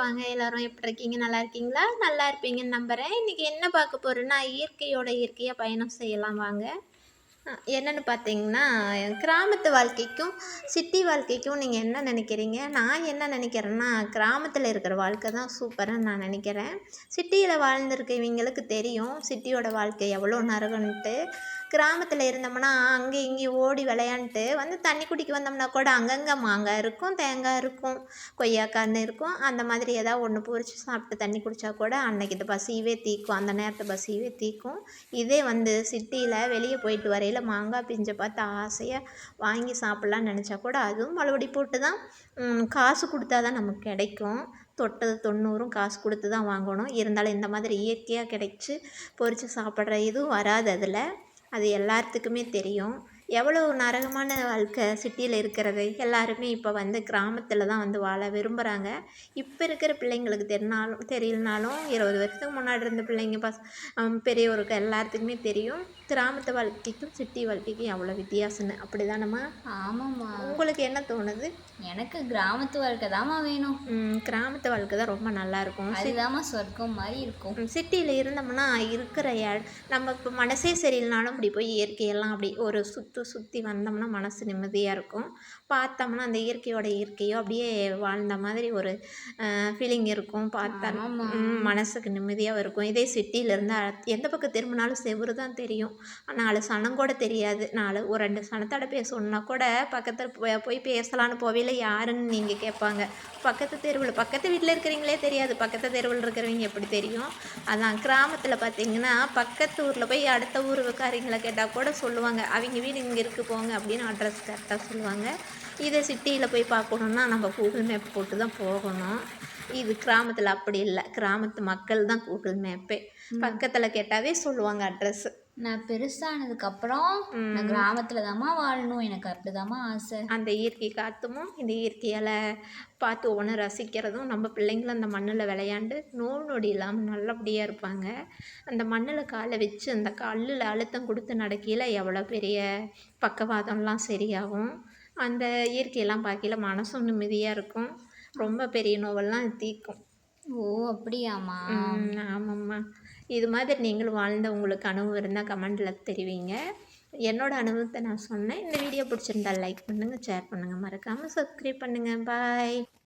வாங்க எல்லாரும் எப்படி இருக்கீங்க? நல்லா இருக்கீங்களா? நல்லா இருப்பீங்கன்னு நம்புகிறேன் இன்றைக்கி என்ன பார்க்க போகிறேன்னா இயற்கையோட இயற்கையாக பயணம் செய்யலாம் வாங்க. என்னன்னு பார்த்தீங்கன்னா கிராமத்து வாழ்க்கைக்கும் சிட்டி வாழ்க்கைக்கும் நீங்கள் என்ன நினைக்கிறீங்க? நான் என்ன நினைக்கிறேன்னா கிராமத்தில் இருக்கிற வாழ்க்கை தான் சூப்பராக நான் நினைக்கிறேன். சிட்டியில் வாழ்ந்துருக்கவங்களுக்கு தெரியும் சிட்டியோட வாழ்க்கை எவ்வளோ நரகன்ட்டு கிராமத்தில் இருந்தோம்னா அங்கே இங்கேயும் ஓடி விளையாண்டுட்டு வந்து தண்ணி குடிக்க வந்தோம்னா கூட அங்கங்கே மாங்காய் இருக்கும் தேங்காய் இருக்கும் கொய்யாக்கான்னு இருக்கும். அந்த மாதிரி ஏதாவது ஒன்று பொறிச்சு சாப்பிட்டு தண்ணி குடித்தா கூட அன்னைக்கு இந்த பசியவே தீக்கும். அந்த நேரத்தை பசியவே தீக்கும். இதே வந்து சிட்டியில் வெளியே போயிட்டு கையில் மாங்காய் பிஞ்சை பார்த்து ஆசையாக வாங்கி சாப்பிட்லான்னு நினச்சா கூட அதுவும் மறுபடி போட்டு தான் காசு கொடுத்தா தான் நமக்கு கிடைக்கும். தொட்டது தொண்ணூறும் காசு கொடுத்து தான் வாங்கணும். இருந்தாலும் இந்த மாதிரி இயற்கையாக கிடைச்சி பொறித்து சாப்பிட்ற இதுவும் வராது அதில். அது எல்லாத்துக்குமே தெரியும். எவ்வளோ நரகமான வாழ்க்கை சிட்டியில் இருக்கிறது? எல்லாருமே இப்போ வந்து கிராமத்தில் தான் வந்து வாழ விரும்புகிறாங்க இப்போ இருக்கிற பிள்ளைங்களுக்கு தெரினாலும் தெரியலனாலும் இருபது வருஷத்துக்கு முன்னாடி இருந்த பிள்ளைங்க பஸ் பெரியவருக்கு எல்லாத்துக்குமே தெரியும். கிராமத்து வாழ்க்கைக்கும் சிட்டி வாழ்க்கைக்கும் எவ்வளோ வித்தியாசம்னு. அப்படி தானம்மா ஆமாம்மா. உங்களுக்கு என்ன தோணுது? எனக்கு கிராமத்து வாழ்க்கை தாம்மா வேணும். கிராமத்து வாழ்க்கை தான் ரொம்ப நல்லா இருக்கும். அதுதாம்மா சொர்க்கம் மாதிரி இருக்கும். சிட்டியில் இருந்தோம்னா இருக்கிற நம்ம இப்போ மனசே சரியில்லைனாலும் இப்படி போய் இயற்கையெல்லாம் அப்படி ஒரு சுற்று சுற்றி வந்தோம்னா மனசு நிம்மதியாக இருக்கும். பார்த்தோம்னா அந்த இயற்கையோட இயற்கையோ அப்படியே வாழ்ந்த மாதிரி ஒரு ஃபீலிங் இருக்கும். பார்த்தா ஆமாம்மா. ம், மனசுக்கு நிம்மதியாக இருக்கும். இதே சிட்டியில் இருந்தால் எந்த பக்கம் திரும்பினாலும் செவுரு தான் தெரியும். நாலு சனம் கூட தெரியாது. நாலு ஒரு ரெண்டு சனத்தோட பேசணுன்னா கூட பக்கத்தில் போய் போய் பேசலான்னு போவையில் யாருன்னு நீங்கள் கேட்பாங்க. பக்கத்து தெருவில் பக்கத்து வீட்டில் இருக்கிறவங்களே தெரியாது. பக்கத்து தெருவில் இருக்கிறவங்க எப்படி தெரியும்? அதான் கிராமத்தில் பார்த்தீங்கன்னா பக்கத்து ஊரில் போய் அடுத்த ஊருக்காரங்களை கேட்டால் கூட சொல்லுவாங்க. அவங்க வீடு இங்கே இருக்கு போங்க அப்படின்னு அட்ரஸ் கரெக்டாக சொல்லுவாங்க. இதே சிட்டியில் போய் பார்க்கணுன்னா நம்ம கூகுள் மேப் போட்டு தான் போகணும். இது கிராமத்தில் அப்படி இல்லை. கிராமத்து மக்கள் தான் கூகுள் மேப்பே பக்கத்தில் கேட்டாவே சொல்லுவாங்க அட்ரஸ் நான் பெருசானதுக்கு அப்புறம் நான் கிராமத்துல தாம்மா வாழணும். எனக்கு அப்படிதாம்மா ஆசை. அந்த இயற்கை காத்துமும் இந்த இயற்கையால் பார்த்து ஒவ்வொன்று ரசிக்கிறதும் நம்ம பிள்ளைங்களும் அந்த மண்ணில் விளையாண்டு நோய் நொடி இல்லாமல் நல்லபடியாக இருப்பாங்க. அந்த மண்ணில் காலை வச்சு அந்த கல்லில் அழுத்தம் கொடுத்து நடக்கையில் எவ்வளோ பெரிய பக்கவாதம்லாம் சரியாகும். அந்த இயற்கையெல்லாம் பார்க்கையில மனசும் நிம்மதியாக இருக்கும். ரொம்ப பெரிய நோவெல்லாம் தீக்கும் ஓ அப்படியாம்மா. ம், ஆமாம்மா. இது மாதிரி நீங்களும் வாழ்ந்த உங்களுக்கு அனுபவம் இருந்தால் கமெண்டில் தெரிவிங்க. என்னோட அனுபவத்தை நான் சொன்னேன். இந்த வீடியோ பிடிச்சிருந்தா லைக் பண்ணுங்கள் ஷேர் பண்ணுங்கள் மறக்காமல் சப்ஸ்கிரைப் பண்ணுங்கள் பாய்